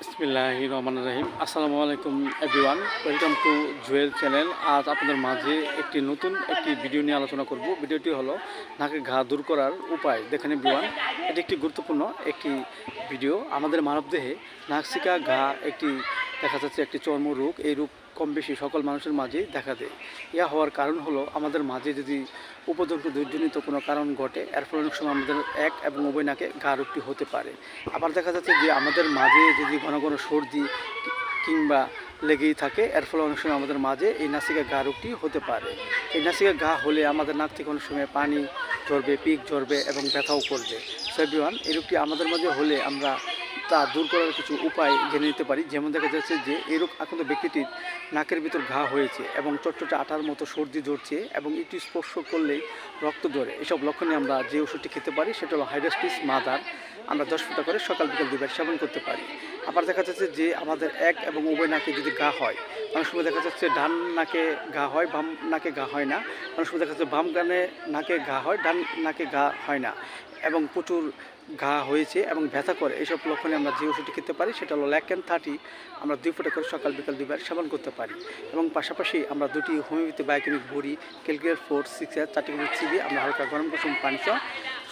রহমান রাহিম। আসসালামু আলাইকুম, everyone. Welcome to Jewel channel. আজ আপনাদের মাঝে একটি নতুন একটি ভিডিও নিয়ে আলোচনা করব। ভিডিওটি হলো নাকের ঘা দূর করার উপায়। দেখেন এভরিওয়ান এটি একটি গুরুত্বপূর্ণ একটি ভিডিও। আমাদের মানবদেহে নাকশিকা ঘা একটি দেখা যাচ্ছে একটি চর্মরোগ। এই রোগ কম বেশি সকল মানুষের মাঝেই দেখা দেয়। ইয়া হওয়ার কারণ হলো আমাদের মাঝে যদি উপদ্রব দুর্জনিত কোনো কারণ ঘটে, এর ফলে অনেক সময় আমাদের এক এবং উভয় নাকে ঘা রোগটি হতে পারে। আবার দেখা যাচ্ছে যে আমাদের মাঝে যদি ঘন ঘন সর্দি কিংবা লেগেই থাকে, এর ফলে অনেক সময় আমাদের মাঝে এই নাসিকা গা রোগটি হতে পারে। এই নাসিকা গা হলে আমাদের নাক থেকে অনেক সময় পানি ঝরবে, পিক ঝরবে এবং ব্যথাও করবে। সেভিওয়ান এই রোগটি আমাদের মাঝে হলে আমরা তা দূর করার কিছু উপায় জেনে নিতে পারি। যেমন দেখা যাচ্ছে যে এই রোগ আক্রান্ত ব্যক্তিটির নাকের ভিতর ঘা হয়েছে এবং চটচটে আটার মতো সর্দি ঝরছে এবং একটু স্পর্শ করলেই রক্ত ঝরে। এসব লক্ষণে আমরা যে ওষুধটি খেতে পারি, সেটা হলো হাইড্রাস্টিস মাদার। আমরা দশ ফুটা করে সকাল বিকাল দুবার সেবন করতে পারি। আবার দেখা যাচ্ছে যে, আমাদের এক এবং উভয় নাকে যদি ঘা হয়, অনেক সময় দেখা যাচ্ছে ডান নাকে ঘা হয়, বাম নাকে ঘা হয় না। অনেক সময় দেখা যাচ্ছে বাম গানে নাকে ঘা হয়, ডান নাকে ঘা হয় না এবং প্রচুর ঘা হয়েছে এবং ব্যথা করে। এইসব লক্ষণে আমরা যে ওষুধটি খেতে পারি, সেটা হলো ল্যাক ল্যাকেন থার্টি, আমরা দুই ফুটা করে সকাল, বিকাল, দুইবার সেবন করতে পারি। এবং পাশাপাশি আমরা দুটি হোমিওপ্যাথি, বায়োকেমিক বড়ি ক্যালকুলেট ফোর, সিক্স এর চারটি চিবি আমরা হালকা গরম কুসুম পানি সহ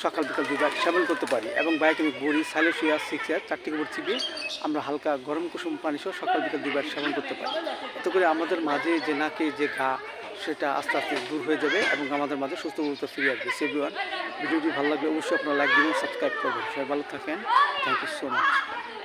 সকাল, বিকাল, দুইবার সেবন করতে পারি। এবং বায়োকেমিক বড়ি, সাইলোসিয়া, সিক্স এর চারটি করে চিবি আমরা হালকা গরম কুসুম পানি সহ সকাল, বিকাল, দুইবার সেবন করতে পারি। এতে করে আমাদের মাঝে যে নাকে যে ঘা, সেটা আস্তে আস্তে দূর হয়ে যাবে এবং আমাদের মাঝে সুস্থ বলতে ফিরে আসবে। সেভিওয়ান ভিডিওটি ভালো লাগলে অবশ্যই আপনারা লাইক দিবেন সাবস্ক্রাইব করবেন। সবাই ভালো থাকেন। Thank you so much.